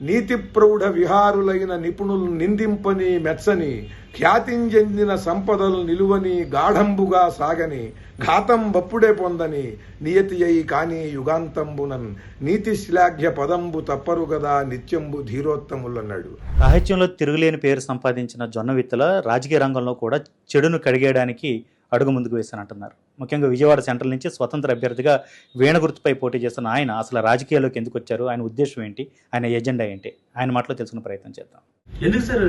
నీతి ప్రౌఢ విహారులైన నిపుణులు నిందింపని మెచ్చని ఖ్యాతించెందిన సంపదలు నిలువని గాఢంబుగా సాగని ఘాతం బప్పుడే పొందని నియతి అయి కాని యుగాంతంబునన్ నీతి శ్లాఘ్య పదంబు తప్పరు గదా నిత్యంబు ధీరోత్తములన్నాడు. సాహిత్యంలో తిరుగులేని పేరు సంపాదించిన జొన్న విత్తుల రాజకీయ రంగంలో కూడా చెడును కడిగేయడానికి అడుగు ముందుకు వేశానంటున్నారు. ముఖ్యంగా విజయవాడ సెంట్రల్ నుంచి స్వతంత్ర అభ్యర్థిగా వేణ గుర్తుపై పోటీ చేస్తున్న ఆయన అసలు రాజకీయాల్లోకి ఎందుకు వచ్చారు? ఆయన ఉద్దేశం ఏంటి? ఆయన ఎజెండా ఏంటి? ఆయన మాటలో తెలుసుకునే ప్రయత్నం చేద్దాం. ఎందుకు సార్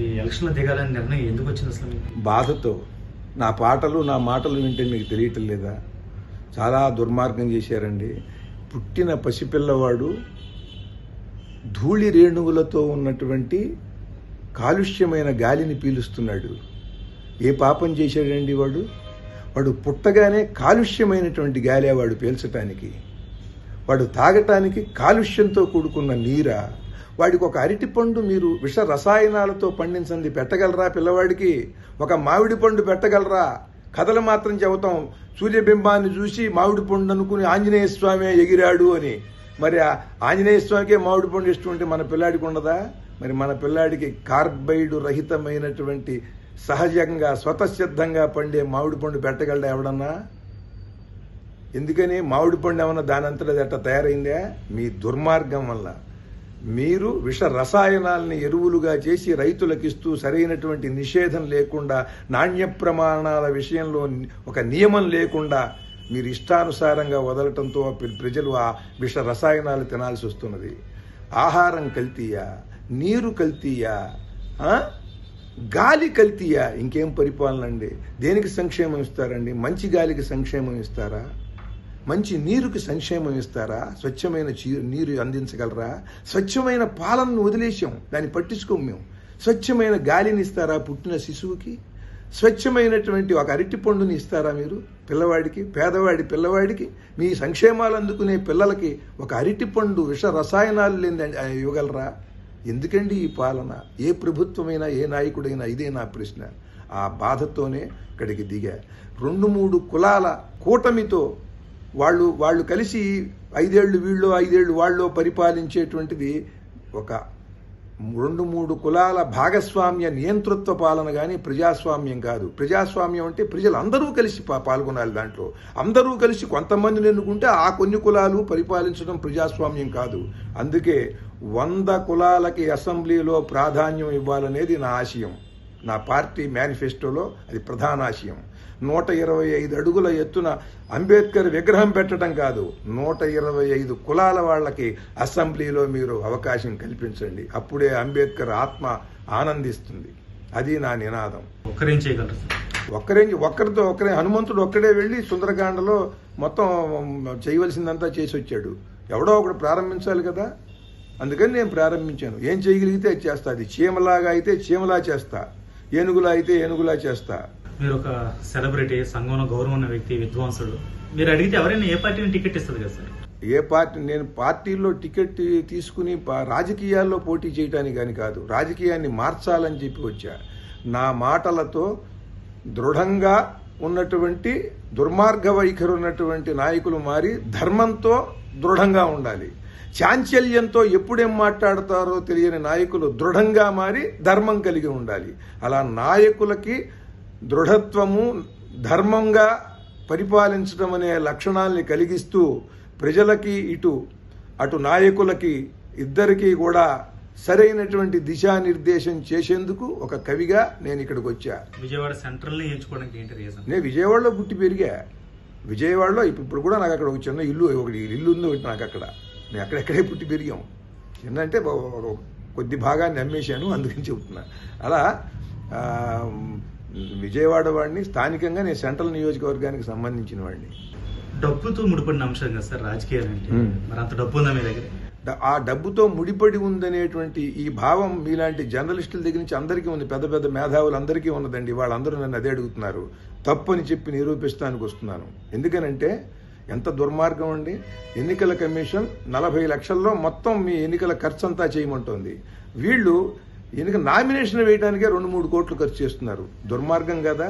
ఈ ఎలక్షన్లో దిగాలని నిర్ణయం ఎందుకు వచ్చింది అసలు బాధతో. నా పాటలు నా మాటలు వింటే మీకు తెలియటం లేదా? చాలా దుర్మార్గం చేశారండి. పుట్టిన పసిపిల్లవాడు ధూళి రేణువులతో ఉన్నటువంటి కాలుష్యమైన గాలిని పీలుస్తున్నాడు. ఏ పాపం చేశాడండి వాడు? వాడు పుట్టగానే కాలుష్యమైనటువంటి గాలి వాడు పీల్చటానికి వాడు తాగటానికి కాలుష్యంతో కూడుకున్న నీరా వాడికి ఒక అరటి పండు మీరు విష రసాయనాలతో పండించింది పెట్టగలరా పిల్లవాడికి? ఒక మామిడి పండు పెట్టగలరా? కథలు మాత్రం చెబుతాం సూర్యబింబాన్ని చూసి మామిడి పండు అనుకుని ఆంజనేయ స్వామి ఎగిరాడు అని. మరి ఆంజనేయ స్వామికే మామిడి పండు ఇష్టం ఉంటే మన పిల్లాడికి ఉండదా? మరి మన పిల్లాడికి కార్బైడ్ రహితమైనటువంటి సహజంగా స్వతసిద్ధంగా పండే మామిడి పండు పెట్టగలడా ఎవడన్నా? ఎందుకని? మామిడి పండు ఏమన్నా దానంతట ఎట్ట తయారైందా? మీ దుర్మార్గం వల్ల. మీరు విష రసాయనాల్ని ఎరువులుగా చేసి రైతులకు ఇస్తూ సరైనటువంటి నిషేధం లేకుండా నాణ్య ప్రమాణాల విషయంలో ఒక నియమం లేకుండా మీరు ఇష్టానుసారంగా వదలటంతో ప్రజలు ఆ విష రసాయనాలు తినాల్సి వస్తున్నది. ఆహారం కల్తీయా? నీరు కల్తీయా? గాలి కల్తీయా? ఇంకేం పరిపాలన అండి? దేనికి సంక్షేమం ఇస్తారండి? మంచి గాలికి సంక్షేమం ఇస్తారా? మంచి నీరుకి సంక్షేమం ఇస్తారా? స్వచ్ఛమైన నీరు అందించగలరా? స్వచ్ఛమైన పాలనను వదిలేసాం దాన్ని పట్టించుకోము మేము. స్వచ్ఛమైన గాలిని ఇస్తారా పుట్టిన శిశువుకి? స్వచ్ఛమైనటువంటి ఒక అరటి పండుని ఇస్తారా మీరు? పిల్లవాడికి పేదవాడి పిల్లవాడికి? మీ సంక్షేమాలు అందుకునే పిల్లలకి ఒక అరటి పండు విష రసాయనాలు లేని ఇవ్వగలరా? ఎందుకండి ఈ పాలన? ఏ ప్రభుత్వమైనా ఏ నాయకుడైనా ఇదే నా ప్రశ్న. ఆ బాధతోనే ఇక్కడికి దిగా. రెండు మూడు కులాల కూటమితో వాళ్ళు వాళ్ళు కలిసి ఐదేళ్ళు వీళ్ళు ఐదేళ్ళు వాళ్ళు పరిపాలించేటువంటిది ఒక రెండు మూడు కులాల భాగస్వామ్య నియంతృత్వ పాలన కానీ ప్రజాస్వామ్యం కాదు. ప్రజాస్వామ్యం అంటే ప్రజలు అందరూ కలిసి పాల్గొనాలి దాంట్లో. అందరూ కలిసి కొంతమందిని ఎన్నుకుంటే ఆ కొన్ని కులాలు పరిపాలించడం ప్రజాస్వామ్యం కాదు. అందుకే వంద కులాలకి అసెంబ్లీలో ప్రాధాన్యం ఇవ్వాలనేది నా ఆశయం. నా పార్టీ మేనిఫెస్టోలో అది ప్రధాన ఆశయం. నూట ఇరవై ఐదు అడుగుల ఎత్తున అంబేద్కర్ విగ్రహం పెట్టడం కాదు. నూట ఇరవై ఐదు కులాల వాళ్ళకి అసెంబ్లీలో మీరు అవకాశం కల్పించండి. అప్పుడే అంబేద్కర్ ఆత్మ ఆనందిస్తుంది. అది నా నినాదం. ఒక్కరేం చేయగలరు? ఒక్కరే ఒక్కరితో ఒక్కరే హనుమంతుడు ఒక్కడే వెళ్ళి సుందరకాండలో మొత్తం చేయవలసిందంతా చేసి వచ్చాడు. ఎవడో ఒకడు ప్రారంభించాలి కదా? అందుకని నేను ప్రారంభించాను. ఏం చేయగలిగితే అది చేస్తా. అది చీమలాగా అయితే చీమలా చేస్తా. ఏనుగులా అయితే ఏనుగులా చేస్తా. మీరు ఒక సెలబ్రిటీ సంఘంలో గౌరవం ఉన్న వ్యక్తి విద్వాంసుడు. మీరు అడిగితే ఎవరైనా ఏ పార్టీని టికెట్ ఇస్తుంది కదా సార్? ఏ పార్టీ నేను పార్టీలో టికెట్ తీసుకుని పా- రాజకీయాల్లో పోటీ చేయడానికి కానీ కాదు రాజకీయాన్ని మార్చాలని చెప్పి వచ్చా. నా మాటలతో దృఢంగా ఉన్నటువంటి దుర్మార్గ వైఖరి ఉన్నటువంటి నాయకులు మారి ధర్మంతో దృఢంగా ఉండాలి. చాంచల్యంతో ఎప్పుడేం మాట్లాడతారో తెలియని నాయకులు దృఢంగా మారి ధర్మం కలిగి ఉండాలి. అలా నాయకులకి దృఢత్వము ధర్మంగా పరిపాలించడం అనే లక్షణాల్ని కలిగిస్తూ ప్రజలకి ఇటు అటు నాయకులకి ఇద్దరికీ కూడా సరైనటువంటి దిశానిర్దేశం చేసేందుకు ఒక కవిగా నేను ఇక్కడికి వచ్చా. విజయవాడ సెంట్రల్ని ఎంచుకోవడానికి ఏంటి రీజన్ నేను విజయవాడలో పుట్టి పెరిగా. విజయవాడలో ఇప్పుడు ఇప్పుడు కూడా నాకు అక్కడ ఒక చిన్న ఇల్లు ఒకటి ఇల్లు ఉంది ఒకటి నాకు అక్కడ. నేను అక్కడెక్కడే పుట్టి పెరిగాం. చిన్న అంటే కొద్ది భాగాన్ని అమ్మేశాను అందుకని చెబుతున్నా అలా విజయవాడ వాడిని స్థానికంగా నేను సెంట్రల్ నియోజకవర్గానికి సంబంధించిన వాడిని. డబ్బుతో ముడిపడిన అంశం కదా సార్ రాజకీయాలు అంటే మ్మ్. మరి అంత డబ్బు ఉందా మీ దగ్గర? ఆ డబ్బుతో ముడిపడి ఉందనేటువంటి ఈ భావం మీలాంటి జర్నలిస్టుల దగ్గర నుంచి అందరికీ ఉంది. పెద్ద పెద్ద మేధావులు అందరికీ ఉన్నదండి. వాళ్ళందరూ నన్ను అదే అడుగుతున్నారు. తప్పని చెప్పి నిరూపిస్తానికి వస్తున్నాను. ఎందుకనంటే ఎంత దుర్మార్గం అండి. ఎన్నికల కమిషన్ నలభై లక్షల్లో మొత్తం మీ ఎన్నికల ఖర్చు అంతా చేయమంటోంది. వీళ్ళు ఎన్నిక నామినేషన్ వేయడానికే రెండు మూడు కోట్లు ఖర్చు చేస్తున్నారు? దుర్మార్గం కదా.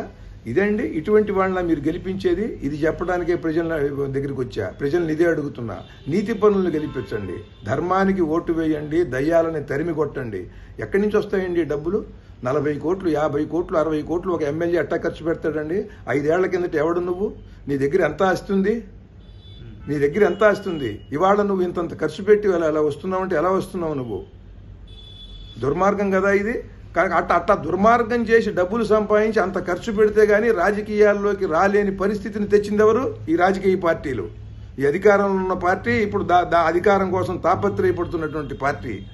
ఇదండి ఇటువంటి వాళ్ళ మీరు గెలిపించేది ఇది చెప్పడానికే ప్రజల దగ్గరికి వచ్చా. ప్రజల్ని ఇదే అడుగుతున్నా. నీతి పనులను గెలిపించండి. ధర్మానికి ఓటు వేయండి దయ్యాలని తరిమి కొట్టండి. ఎక్కడి నుంచి వస్తాయండి డబ్బులు? నలభై కోట్లు యాభై కోట్లు అరవై కోట్లు ఒక ఎమ్మెల్యే అట్టా ఖర్చు పెడతాడండి. ఐదేళ్ళ కిందట ఎవడు నువ్వు? నీ దగ్గర ఎంత ఆస్తుంది నీ దగ్గర ఎంత ఆస్తుంది ఇవాళ నువ్వు ఇంతంత ఖర్చు పెట్టి అలా అలా వస్తున్నావు అంటే ఎలా వస్తున్నావు నువ్వు? దుర్మార్గం కదా ఇది? కనుక అట్ట అట్ట దుర్మార్గం చేసి డబ్బులు సంపాదించి అంత ఖర్చు పెడితే కానీ రాజకీయాల్లోకి రాలేని పరిస్థితిని తెచ్చింది ఎవరు ఈ రాజకీయ పార్టీలు. ఈ అధికారంలో ఉన్న పార్టీ ఇప్పుడు దా దా అధికారం కోసం తాపత్రయపడుతున్నటువంటి పార్టీ.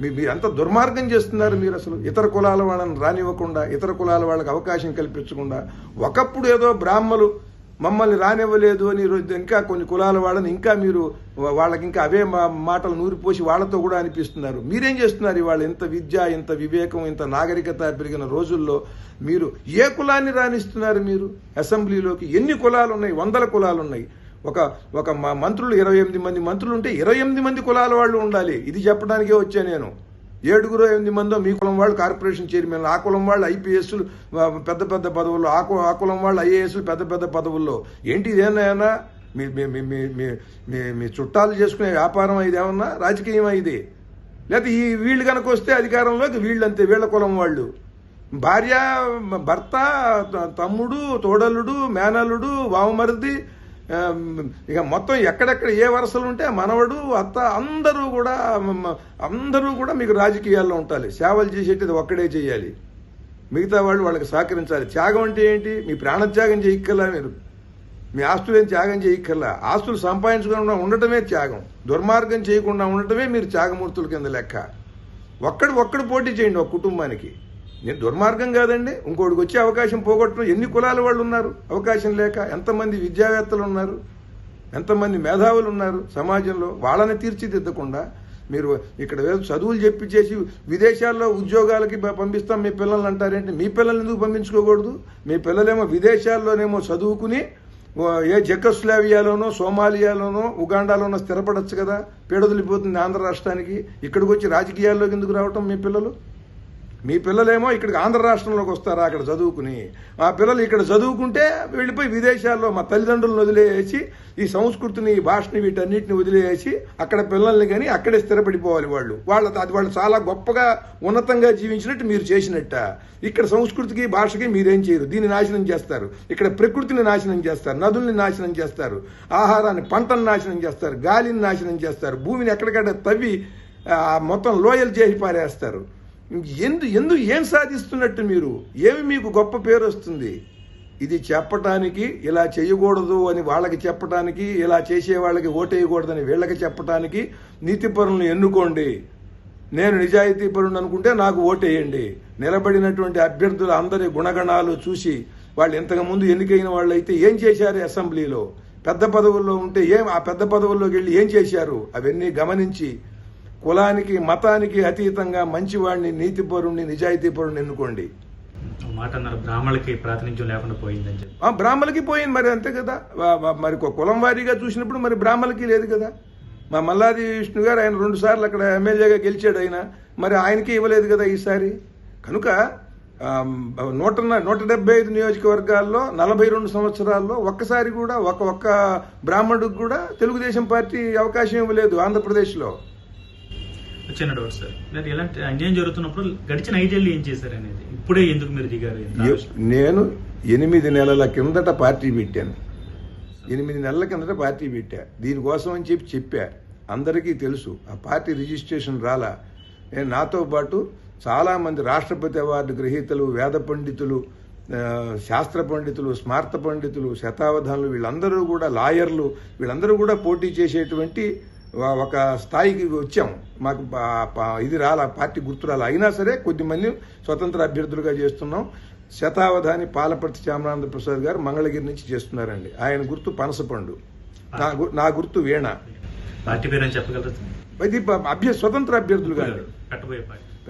మీ మీరు అంత దుర్మార్గం చేస్తున్నారు మీరు అసలు. ఇతర కులాల వాళ్ళని రానివ్వకుండా ఇతర కులాల వాళ్ళకి అవకాశం కల్పించకుండా. ఒకప్పుడు ఏదో బ్రాహ్మలు మమ్మల్ని రానివ్వలేదు అని ఈరోజు ఇంకా కొన్ని కులాల వాళ్ళని ఇంకా మీరు వాళ్ళకి ఇంకా అవే మా- మాటలు నూరిపోసి వాళ్ళతో కూడా అనిపిస్తున్నారు. మీరేం చేస్తున్నారు ఇవాళ? ఇంత విద్య ఇంత వివేకం ఇంత నాగరికత పెరిగిన రోజుల్లో మీరు ఏ కులాన్ని రాణిస్తున్నారు మీరు? అసెంబ్లీలోకి ఎన్ని కులాలు ఉన్నాయి వందల కులాలు ఉన్నాయి ఒక ఒక మా మంత్రులు ఇరవై ఎనిమిది మంది మంత్రులు ఉంటే ఇరవై ఎనిమిది మంది కులాల వాళ్ళు ఉండాలి. ఇది చెప్పడానికే వచ్చా నేను. ఏడుగురు ఎనిమిది మందో మీ కులం వాళ్ళు కార్పొరేషన్ చైర్మన్ ఆ కులం వాళ్ళు ఐపీఎస్లు పెద్ద పెద్ద పదవుల్లో ఆ ఆ కులం వాళ్ళు ఐఏఎస్లు పెద్ద పెద్ద పదవుల్లో. ఏంటి ఇదేనా మీ మీ మీ మీ- మీ చుట్టాలు చేసుకునే వ్యాపారం ఇది ఏమన్నా? రాజకీయం ఇది? లేకపోతే ఈ వీళ్ళు కనుక వస్తే అధికారంలోకి వీళ్ళంతే వీళ్ళ కులం వాళ్ళు. భార్య భర్త తమ్ముడు తోడలుడు మేనల్లుడు వామమరిది ఇక మొత్తం ఎక్కడెక్కడ ఏ వరుసలు ఉంటే మనవడు అత్త అందరూ కూడా అందరూ కూడా మీకు రాజకీయాల్లో ఉండాలి. సేవలు చేసేటిది ఒక్కడే చేయాలి. మిగతా వాళ్ళు వాళ్ళకి సహకరించాలి. త్యాగం అంటే ఏంటి? మీ ప్రాణత్యాగం చేయక్కర్లా మీరు. మీ ఆస్తులు ఏం త్యాగం చేయక్కర్లా. ఆస్తులు సంపాదించకుండా ఉండటమే త్యాగం. దుర్మార్గం చేయకుండా ఉండటమే మీరు త్యాగమూర్తుల కింద లెక్క. ఒక్కడు ఒక్కడు పోటీ చేయండి ఒక కుటుంబానికి. నేను దుర్మార్గం కాదండి. ఇంకోటికి వచ్చే అవకాశం పోగొట్టడం ఎన్ని కులాల వాళ్ళు ఉన్నారు? అవకాశం లేక ఎంతమంది విద్యావేత్తలు ఉన్నారు? ఎంతమంది మేధావులు ఉన్నారు? సమాజంలో వాళ్ళని తీర్చిదిద్దకుండా మీరు ఇక్కడ చదువులు చెప్పి చేసి విదేశాల్లో ఉద్యోగాలకి పంపిస్తాం మీ పిల్లల్ని అంటారేంటి? మీ పిల్లల్ని ఎందుకు పంపించుకోకూడదు? మీ పిల్లలేమో విదేశాల్లోనేమో చదువుకుని ఏ జెకస్లావియాలోనో సోమాలియాలోనో ఉగాండాలోనో స్థిరపడచ్చు కదా. పీడదలిపోతుంది ఆంధ్ర రాష్ట్రానికి. ఇక్కడికి వచ్చి రాజకీయాల్లోకి ఎందుకు రావటం మీ పిల్లలు? మీ పిల్లలేమో ఇక్కడికి ఆంధ్ర రాష్ట్రంలోకి వస్తారా అక్కడ చదువుకుని? మా పిల్లలు ఇక్కడ చదువుకుంటే వెళ్ళిపోయి విదేశాల్లో మా తల్లిదండ్రులను వదిలేసి ఈ సంస్కృతిని ఈ భాషని వీటన్నిటిని వదిలేసి అక్కడ పిల్లల్ని కానీ అక్కడే స్థిరపడిపోవాలి వాళ్ళు. వాళ్ళ అది వాళ్ళు చాలా గొప్పగా ఉన్నతంగా జీవించినట్టు మీరు చేసినట్ట. ఇక్కడ సంస్కృతికి భాషకి మీరేం చేయరు. దీన్ని నాశనం చేస్తారు. ఇక్కడ ప్రకృతిని నాశనం చేస్తారు. నదుల్ని నాశనం చేస్తారు. ఆహారాన్ని పంటను నాశనం చేస్తారు. గాలిని నాశనం చేస్తారు. భూమిని ఎక్కడికక్కడ తవ్వి ఆ, మొత్తం లోయలు చేసి పారేస్తారు. ఎందు ఎందుకు ఏం సాధిస్తున్నట్టు మీరు? ఏమి మీకు గొప్ప పేరు వస్తుంది? ఇది చెప్పటానికి ఇలా చేయకూడదు అని వాళ్ళకి చెప్పటానికి ఇలా చేసే వాళ్ళకి ఓటేయకూడదని వీళ్ళకి చెప్పటానికి నీతిపరులను ఎన్నుకోండి. నేను నిజాయితీ పరుడు అనుకుంటే నాకు ఓటేయండి. నిలబడినటువంటి అభ్యర్థుల అందరి గుణగణాలు చూసి వాళ్ళు ఇంతకుముందు ఎన్నికైన వాళ్ళైతే ఏం చేశారు అసెంబ్లీలో? పెద్ద పదవుల్లో ఉంటే ఏం ఆ పెద్ద పదవుల్లోకి వెళ్ళి ఏం చేశారు? అవన్నీ గమనించి కులానికి మతానికి అతీతంగా మంచివాడిని నీతిపరుణ్ణి నిజాయితీపరుణ్ణి ఎన్నుకోండి. మాట అన్నారు బ్రాహ్మణులకి ప్రాతినిధ్యం లేకుండా పోయిందని చెప్పి. ఆ బ్రాహ్మలకి పోయింది మరి అంతే కదా. మరి కులం వారీగా చూసినప్పుడు మరి బ్రాహ్మలకి లేదు కదా. మా మల్లాది విష్ణు గారు ఆయన రెండు సార్లు అక్కడ ఎమ్మెల్యేగా గెలిచాడు ఆయన. మరి ఆయనకి ఇవ్వలేదు కదా ఈసారి. కనుక నూట నూట డెబ్బై ఐదు నియోజకవర్గాల్లో నలభై రెండు సంవత్సరాల్లో ఒక్కసారి కూడా ఒక ఒక్క బ్రాహ్మణుడికి కూడా తెలుగుదేశం పార్టీ అవకాశం ఇవ్వలేదు ఆంధ్రప్రదేశ్లో. వచ్చిన డౌట్ సార్. మరి ఎలాంటి అన్యాయం జరుగుతున్నప్పుడు గడిచిన ఐదేళ్ళు ఏం చేశారు అనేది ఇప్పుడే ఎందుకు మీరు దిగారు? నేను ఎనిమిది నెలల కిందట పార్టీ పెట్టాను. ఎనిమిది నెలల కిందట పార్టీ పెట్టా. దీనికోసం అని చెప్పి చెప్పా. అందరికీ తెలుసు. ఆ పార్టీ రిజిస్ట్రేషన్ రాలా. నేను నాతో పాటు చాలామంది రాష్ట్రపతి అవార్డు గ్రహీతలు వేద పండితులు శాస్త్ర పండితులు స్మార్త పండితులు శతావధానులు వీళ్ళందరూ కూడా లాయర్లు వీళ్ళందరూ కూడా పోటీ చేసేటువంటి ఒక- స్థాయికి వచ్చాం. మాకు ఇది రాలా పార్టీ గుర్తు రాలా. అయినా సరే కొద్దిమంది స్వతంత్ర అభ్యర్థులుగా చేస్తున్నాం. శతావధాని పాలపర్తి శ్యామరాంధ్ర ప్రసాద్ గారు మంగళగిరి నుంచి చేస్తున్నారండి. ఆయన గుర్తు పనసపండు నా గు- నా గుర్తు వీణ. పార్టీ పేరు చెప్పగలరు? ఇది స్వతంత్ర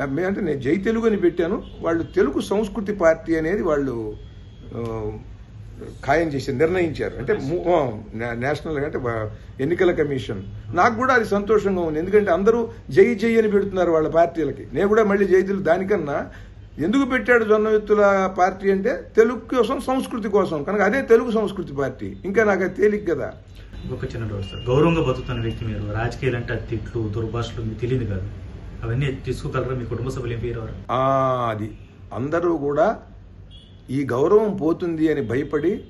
మే- అంటే నేను జై తెలుగు అని పెట్టాను. వాళ్ళు తెలుగు సంస్కృతి పార్టీ అనేది వాళ్ళు ఖాయం చేసి నిర్ణయించారు. అంటే నేషనల్ అంటే ఎన్నికల కమిషన్. నాకు కూడా అది సంతోషంగా ఉంది. ఎందుకంటే అందరూ జై జై అని పెడుతున్నారు వాళ్ళ పార్టీలకి. నేను కూడా మళ్ళీ జై తెలుగు దానికన్నా ఎందుకు పెట్టాడు జొన్న విత్తుల పార్టీ అంటే తెలుగు కోసం సంస్కృతి కోసం. కనుక అదే తెలుగు సంస్కృతి పార్టీ. ఇంకా నాకు అది తేలిక కదా. ఒక చిన్న డౌట్ సార్. గౌరవంగా బతుకుతున్న వ్యక్తి మీరు. రాజకీయాలు అంటే తిట్లు దుర్భాషలు మీకు తెలియదు కాదు? అవన్నీ తీసుకోగలరా మీ కుటుంబ సభ్యులు ఏం పేరు? అది. అందరూ కూడా ఈ గౌరవం పోతుంది అని భయపడి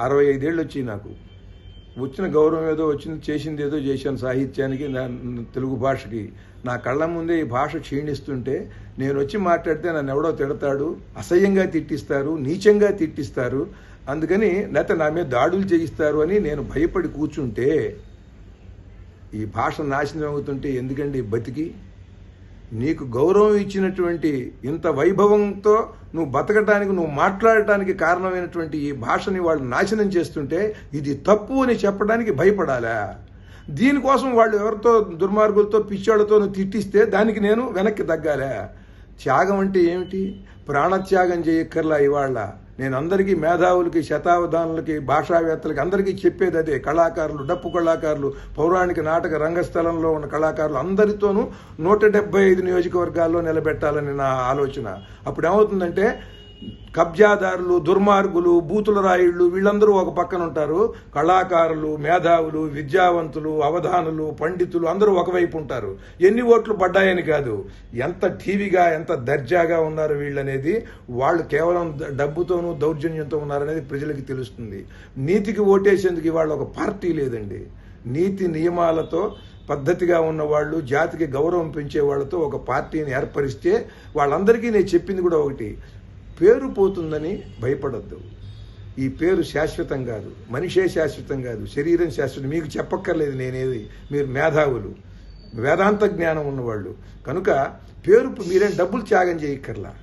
అరవై ఐదేళ్ళు వచ్చి నాకు. వచ్చిన గౌరవం ఏదో వచ్చింది చేసింది ఏదో చేశాను సాహిత్యానికి నా తెలుగు భాషకి. నా కళ్ళ ముందే ఈ భాష క్షీణిస్తుంటే నేను వచ్చి మాట్లాడితే నన్ను ఎవడో తిడతాడు అసహ్యంగా తిట్టిస్తారు నీచంగా తిట్టిస్తారు. అందుకని లేకపోతే నా మీద దాడులు చేయిస్తారు అని నేను భయపడి కూర్చుంటే ఈ భాష నాశనం అవుతుంటే ఎందుకండి బతికి? నీకు గౌరవం ఇచ్చినటువంటి ఇంత వైభవంతో నువ్వు బతకటానికి నువ్వు మాట్లాడటానికి కారణమైనటువంటి ఈ భాషని వాళ్ళు నాశనం చేస్తుంటే ఇది తప్పు అని చెప్పడానికి భయపడాలా? దీనికోసం వాళ్ళు ఎవరితో దుర్మార్గులతో పిచ్చాళ్ళతో నువ్వు తిట్టిస్తే దానికి నేను వెనక్కి తగ్గాలా? త్యాగం అంటే ఏమిటి? ప్రాణత్యాగం చేయక్కర్లా ఇవాళ. నేను అందరికీ మేధావులకి శతావధానులకి భాషావేత్తలకి అందరికీ చెప్పేది అదే. కళాకారులు డప్పు కళాకారులు పౌరాణిక నాటక రంగస్థలంలో ఉన్న కళాకారులు అందరితోనూ నూట డెబ్బై ఐదు నియోజకవర్గాల్లో నిలబెట్టాలని నా ఆలోచన. అప్పుడు ఏమవుతుందంటే కబ్జాదారులు దుర్మార్గులు బూతుల రాయుళ్ళు వీళ్ళందరూ ఒక పక్కన ఉంటారు. కళాకారులు మేధావులు విద్యావంతులు అవధానులు పండితులు అందరూ ఒకవైపు ఉంటారు. ఎన్ని ఓట్లు పడ్డాయని కాదు. ఎంత టీవీగా ఎంత దర్జాగా ఉన్నారు వీళ్ళనేది వాళ్ళు కేవలం డబ్బుతోనూ దౌర్జన్యంతో ఉన్నారనేది ప్రజలకి తెలుస్తుంది. నీతికి ఓటేసేందుకు ఇవాళ ఒక పార్టీ లేదండి. నీతి నియమాలతో పద్ధతిగా ఉన్న వాళ్ళు జాతికి గౌరవం పెంచే వాళ్ళతో ఒక పార్టీని ఏర్పరిస్తే వాళ్ళందరికీ నేను చెప్పింది కూడా ఒకటి. పేరు పోతుందని భయపడద్దు. ఈ పేరు శాశ్వతం కాదు. మనిషే శాశ్వతం కాదు. శరీరం శాశ్వతం. మీకు చెప్పక్కర్లేదు నేనేది. మీరు మేధావులు. వేదాంత జ్ఞానం ఉన్నవాళ్ళు. కనుక పేరు మీరేం డబ్బులు త్యాగం చేయక్కర్లా.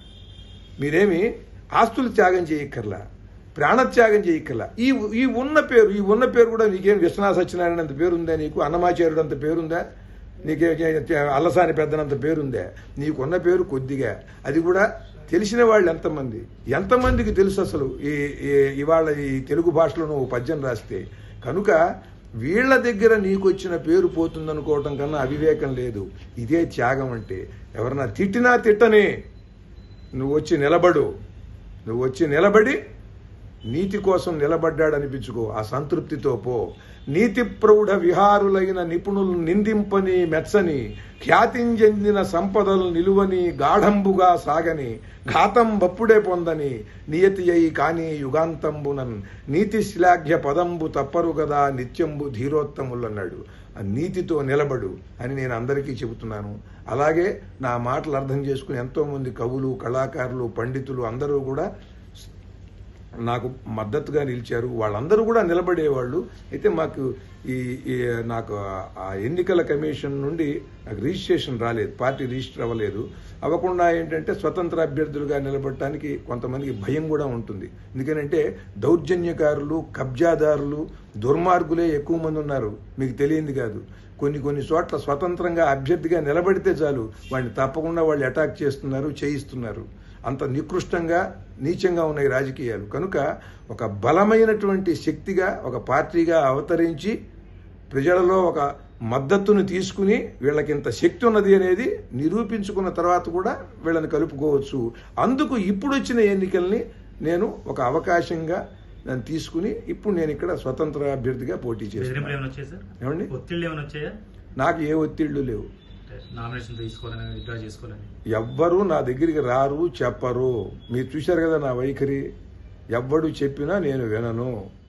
మీరేమి ఆస్తులు త్యాగం చేయక్కర్లా. ప్రాణత్యాగం చేయక్కర్లా. ఈ ఈ ఉన్న పేరు ఈ ఉన్న పేరు కూడా నీకేం విశ్వనాథ సత్యనారాయణ అంత పేరుందా నీకు? అన్నమాచార్యుడు అంత పేరుందా? నీకే అల్లసాని పెద్దనంత పేరుందా? నీకున్న పేరు కొద్దిగా. అది కూడా తెలిసిన వాళ్ళు ఎంతమంది? ఎంతమందికి తెలుసు అసలు? ఈ ఇవాళ ఈ తెలుగు భాషలో నువ్వు పద్యం రాస్తే. కనుక వీళ్ళ దగ్గర నీకు వచ్చిన పేరు పోతుందనుకోవటం కన్నా అవివేకం లేదు. ఇదే త్యాగం అంటే. ఎవరన్నా తిట్టినా తిట్టనే. నువ్వు వచ్చి నిలబడు. నువ్వు వచ్చి నిలబడి నీతి కోసం నిలబడ్డాడనిపించుకో ఆ సంతృప్తితో పో. నీతి ప్రౌఢ విహారులైన నిపుణులు నిందింపని మెచ్చని ఖ్యాతించెందిన సంపదలు నిలువని గాఢంబుగా సాగని ఘాతం బప్పుడే పొందని నియతి అయి కాని యుగాంతంబునన్ నీతి శ్లాఘ్య పదంబు తప్పరు గదా నిత్యంబు ధీరోత్తములన్నాడు. ఆ నీతితో నిలబడు అని నేను అందరికీ చెబుతున్నాను. అలాగే నా మాటలు అర్థం చేసుకుని ఎంతోమంది కవులు కళాకారులు పండితులు అందరూ కూడా నాకు మద్దతుగా నిలిచారు. వాళ్ళందరూ కూడా నిలబడేవాళ్ళు. అయితే మాకు ఈ నాకు ఆ- ఆ ఎన్నికల కమిషన్ నుండి నాకు రిజిస్ట్రేషన్ రాలేదు. పార్టీ రిజిస్టర్ అవ్వలేదు. అవ్వకుండా ఏంటంటే స్వతంత్ర అభ్యర్థులుగా నిలబడటానికి కొంతమందికి భయం కూడా ఉంటుంది. ఎందుకనంటే దౌర్జన్యకారులు కబ్జాదారులు దుర్మార్గులే ఎక్కువ మంది ఉన్నారు. మీకు తెలియంది కాదు. కొన్ని కొన్ని చోట్ల స్వతంత్రంగా అభ్యర్థిగా నిలబడితే చాలు. వాడిని తప్పకుండా వాళ్ళు అటాక్ చేస్తున్నారు చేయిస్తున్నారు. అంత నికృష్టంగా నీచంగా ఉన్నాయి రాజకీయాలు. కనుక ఒక బలమైనటువంటి శక్తిగా ఒక పార్టీగా అవతరించి ప్రజలలో ఒక మద్దతును తీసుకుని వీళ్ళకి ఇంత శక్తి ఉన్నది అనేది నిరూపించుకున్న తర్వాత కూడా వీళ్ళని కలుపుకోవచ్చు. అందుకు ఇప్పుడు వచ్చిన ఎన్నికల్ని నేను ఒక అవకాశంగా నేను తీసుకుని ఇప్పుడు నేను ఇక్కడ స్వతంత్ర అభ్యర్థిగా పోటీ సార్? ఏమండి? నాకు ఏ ఒత్తిళ్ళు లేవు. నామినేషన్ తీసుకోవాలని విత్డ్రా చేసుకోవాలని. ఎవ్వరూ నా దగ్గరికి రారు చెప్పరు. మీరు చూశారు కదా నా వైఖరి? ఎవ్వడు చెప్పినా నేను వినను.